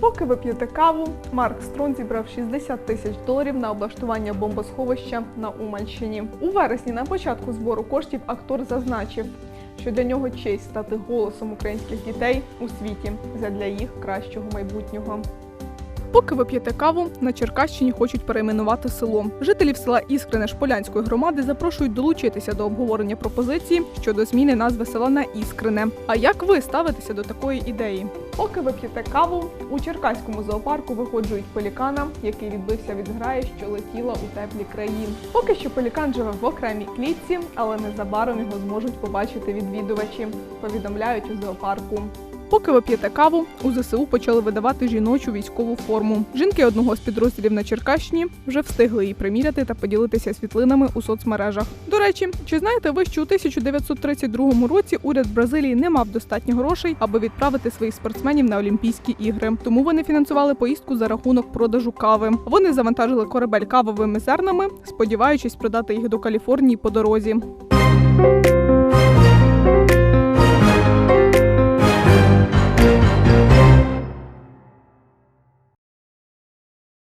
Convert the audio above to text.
Поки ви п'єте каву, Марк Струн зібрав 60 тисяч доларів на облаштування бомбосховища на Уманщині. У вересні на початку збору коштів актор зазначив, що для нього честь стати голосом українських дітей у світі задля їх кращого майбутнього. Поки ви п'єте каву, на Черкащині хочуть перейменувати село. Жителів села Іскрине Шполянської громади запрошують долучитися до обговорення пропозиції щодо зміни назви села на Іскрине. А як ви ставитеся до такої ідеї? Поки ви п'єте каву, у Черкаському зоопарку виходжують пелікана, який відбився від зграї, що летіла у теплі краї. Поки що пелікан живе в окремій клітці, але незабаром його зможуть побачити відвідувачі. Повідомляють у зоопарку. Поки ви п'єте каву, у ЗСУ почали видавати жіночу військову форму. Жінки одного з підрозділів на Черкащині вже встигли її приміряти та поділитися світлинами у соцмережах. До речі, чи знаєте ви, що у 1932 році уряд Бразилії не мав достатньо грошей, аби відправити своїх спортсменів на Олімпійські ігри? Тому вони фінансували поїздку за рахунок продажу кави. Вони завантажили корабель кавовими зернами, сподіваючись продати їх до Каліфорнії по дорозі.